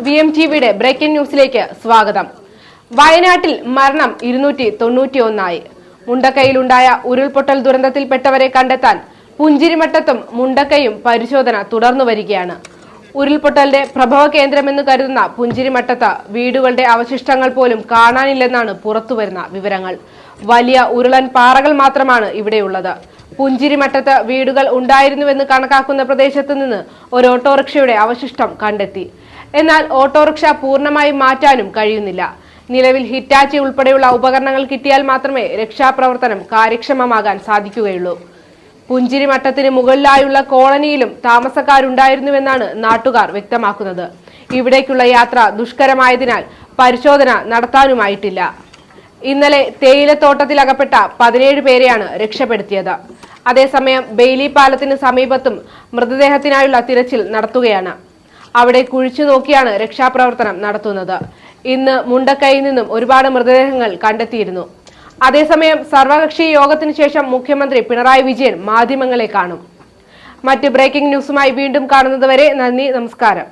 V M T വിയുടെ breaking ന്യൂസിലേക്ക് സ്വാഗതം. വയനാട്ടിൽ മരണം ഇരുന്നൂറ്റി തൊണ്ണൂറ്റി ഒന്നായി മുണ്ടക്കൈയിലുണ്ടായ ഉരുൾപൊട്ടൽ ദുരന്തത്തിൽപ്പെട്ടവരെ കണ്ടെത്താൻ പുഞ്ചിരിമട്ടത്തും മുണ്ടക്കയും പരിശോധന തുടർന്നു വരികയാണ്. ഉരുൾപൊട്ടലിന്റെ പ്രഭവ കേന്ദ്രമെന്ന് കരുതുന്ന പുഞ്ചിരിമട്ടത്ത് വീടുകളുടെ അവശിഷ്ടങ്ങൾ പോലും കാണാനില്ലെന്നാണ് പുറത്തുവരുന്ന വിവരങ്ങൾ. വലിയ ഉരുളൻ പാറകൾ മാത്രമാണ് ഇവിടെയുള്ളത്. പുഞ്ചിരിമട്ടത്ത് വീടുകൾ ഉണ്ടായിരുന്നുവെന്ന് കണക്കാക്കുന്ന പ്രദേശത്ത് നിന്ന് ഒരു ഓട്ടോറിക്ഷയുടെ അവശിഷ്ടം കണ്ടെത്തി. എന്നാൽ ഓട്ടോറിക്ഷ പൂർണമായും മാറ്റാനും കഴിയുന്നില്ല. നിലവിൽ ഹിറ്റാച്ചി ഉൾപ്പെടെയുള്ള ഉപകരണങ്ങൾ കിട്ടിയാൽ മാത്രമേ രക്ഷാപ്രവർത്തനം കാര്യക്ഷമമാകാൻ സാധിക്കുകയുള്ളൂ. പുഞ്ചിരിമട്ടത്തിന് മുകളിലായുള്ള കോളനിയിലും താമസക്കാരുണ്ടായിരുന്നുവെന്നാണ് നാട്ടുകാർ വ്യക്തമാക്കുന്നത്. ഇവിടേക്കുള്ള യാത്ര ദുഷ്കരമായതിനാൽ പരിശോധന നടത്താനുമായിട്ടില്ല. ഇന്നലെ തേയിലത്തോട്ടത്തിൽ അകപ്പെട്ട പതിനേഴ് പേരെയാണ് രക്ഷപ്പെടുത്തിയത്. അതേസമയം ബെയിലി പാലത്തിന് സമീപത്തും മൃതദേഹത്തിനായുള്ള തിരച്ചിൽ നടത്തുകയാണ്. അവിടെ കുഴിച്ചു നോക്കിയാണ് രക്ഷാപ്രവർത്തനം നടത്തുന്നത്. ഇന്ന് മുണ്ടക്കൈയിൽ നിന്നും ഒരുപാട് മൃതദേഹങ്ങൾ കണ്ടെത്തിയിരുന്നു. അതേസമയം സർവകക്ഷി യോഗത്തിന് ശേഷം മുഖ്യമന്ത്രി പിണറായി വിജയൻ മാധ്യമങ്ങളെ കാണും. മറ്റ് ബ്രേക്കിംഗ് ന്യൂസുമായി വീണ്ടും കാണുന്നതുവരെ നന്ദി നമസ്കാരം.